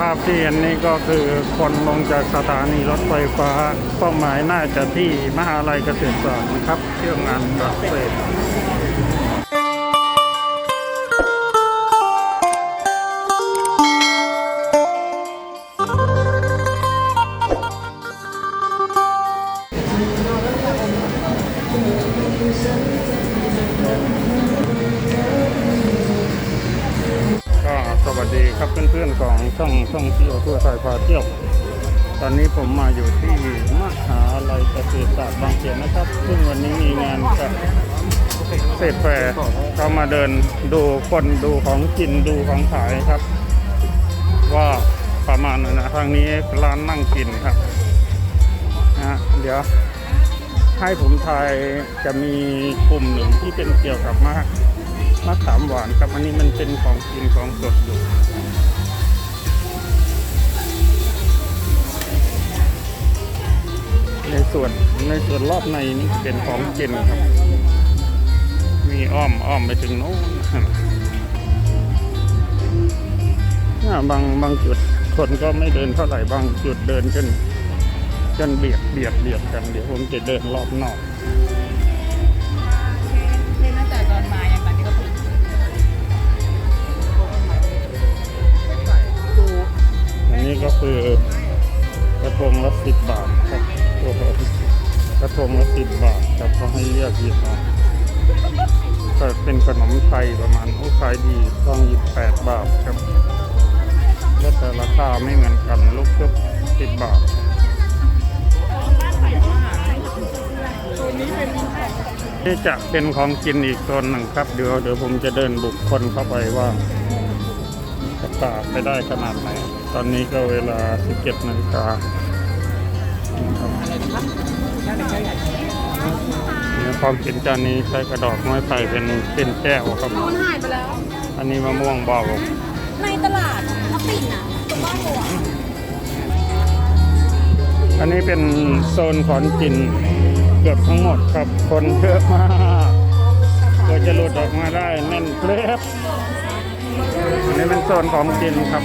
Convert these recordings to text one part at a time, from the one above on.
ภาพที่เห็นนี่ก็คือคนลงจากสถานีรถไฟฟ้าเป้าหมายน่าจะที่มหาลัยเกษตรศาสตร์นะครับเที่ยวงานเกษตร ช่องท่องเที่ยวทั่วไทยพาเที่ยว ตอนนี้ผมมาอยู่ที่มหาลัยเกษตรศาสตร์บางเขนนะครับ ซึ่งวันนี้มีงานกับเศษแฟร์ก็มาเดินดูคนดูของกินดูของขายครับ ว่าประมาณนั้นนะทางนี้ร้านนั่งกินครับนะเดี๋ยวให้ผมทายจะมีกลุ่มหนึ่งที่เป็นเกี่ยวกับมะมะขามหวานครับอันนี้มันเป็นของกินของสดอยู่ ในส่วนในส่วนรอบในนี่เป็นของกินครับ มีอ้อมอ้อมไปถึงโน้นอ่าบางบางจุดคนก็ไม่เดินเท่าไหร่บางจุดเดินจนจนเบียดเบียดเบียดกันเดี๋ยวผมจะเดินรอบนอกเล่นตั้งแต่ตอนมาอย่างตอนนี้ก็ถูกอันนี้ก็คือกระทงละสิบบาทครับ กระทงละสิบบาทครับเขาให้เลือกหยิบเอาก็เป็นขนมไทยประมาณโอ้ขายดีต้องหยิบแปดบาทครับแล้วแต่ราคาไม่เหมือนกันลูกเกือบสิบบาทนี่จะเป็นของกินอีกโซนหนึ่งครับเดี๋ยวเดี๋ยวผมจะเดินบุกคนเข้าไปว่าจะตาไปได้ขนาดไหน ตอนนี้ก็เวลา 17นาฬิกา เนี่ยความกินจานนี้ใช้กระดอกไม้ไผ่เป็นเป็นแก้วครับ มันหายไปแล้ว อันนี้มะม่วงเบาในตลาดทับปิ่นอะตรงบ้านหัวอันนี้เป็นโซนของกินเกือบทั้งหมดครับคนเยอะมากก็จะหลุดออกมาได้แน่นเพลฟอันนี้เป็นโซนของกินครับ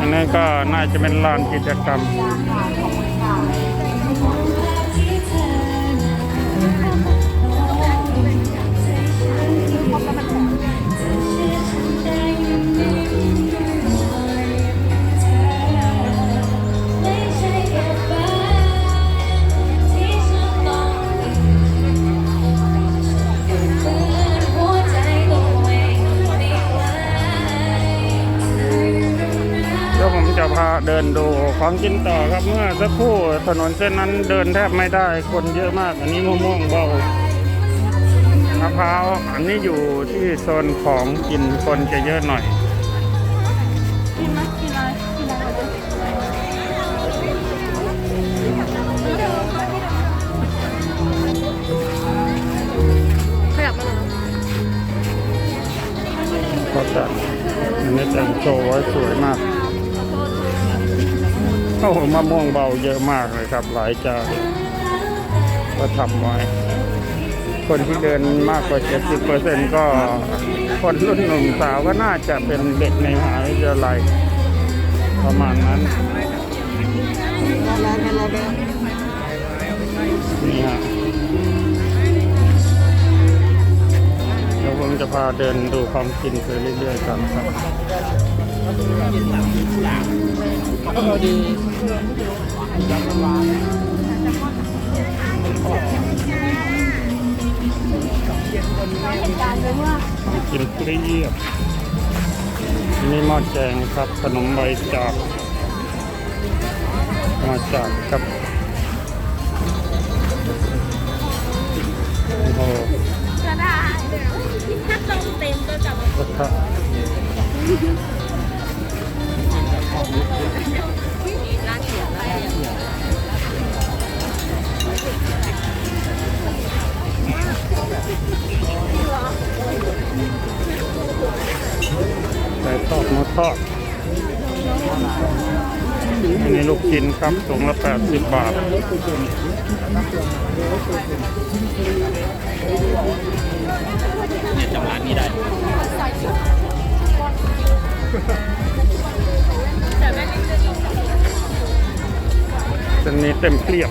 อันนี้ก็น่าจะเป็นลานกิจกรรม จะพาเดินดูของกินต่อครับเมื่อสักครู่ถนนเส้นนั้นเดินแทบไม่ได้คนเยอะมาก อันนี้มะม่วงเบามะพร้าวอันนี้อยู่ที่โซนของกินคนจะเยอะหน่อยขยับมาเลยก็จะอันนี้แต่งโชว์ไว้สวยมาก โอ้มะม่วงเบาเยอะมากเลยครับ หลายจานก็ทำไว้ คนที่เดินมากกว่า 70%ก็ คนรุ่นหนุ่มสาวก็น่าจะเป็นเด็กในมหาวิทยาลัยประมาณนั้นนี่ฮะเดี๋ยวผมจะพาเดินดูความกินไปเรื่อยๆกันครับ เหตุการณ์เลยว่ากินเปรี้ยวนี่หม้อแจงครับขนมใบจากมาจากครับโอ้โหจะได้ถ้าต้มเต็มก็จะมากระทะ ไก่ทอดหมูทอดอันนี้ลูกชิ้นครับถุงละ 80 บาท เต็มเปรียบ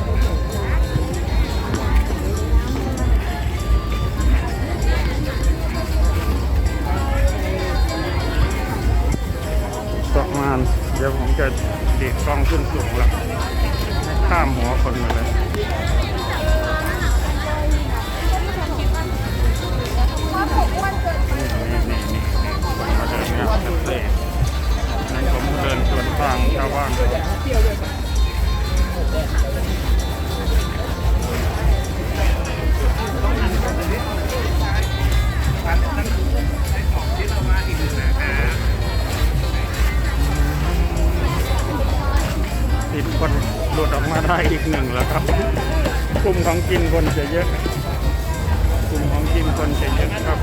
ประมาณเดี๋ยวผมจะเดีดกล้องขึ้นสูงล้วให้ข้ามหัวคนมาเลยนี่นี่นี่นี่คนมาเดินงานคาเฟ่นั่นผมเดินสวนทางชาวบ้าน หลุดออกมาได้อีกหนึ่งแล้วครับกลุ่มของกินคนจะเยอะกลุ่มของกินคนจะเยอะครับ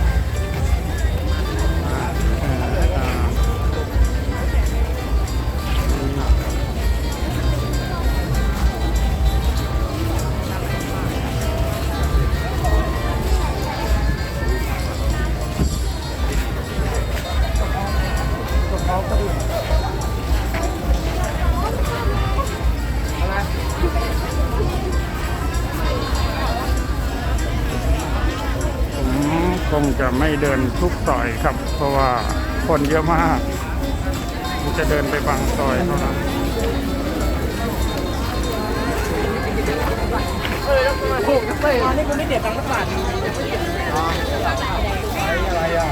จะไม่เดินทุกซอยครับ เพราะว่าคนเยอะมากผมจะเดินไปบางซอยเท่านั้นถูกเต้ตอนนี้กูไม่เสียตังค์สักบาทอะไรอะ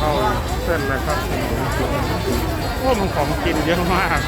เข้าเส้นเลยครับโอ้มันของกินเยอะมาก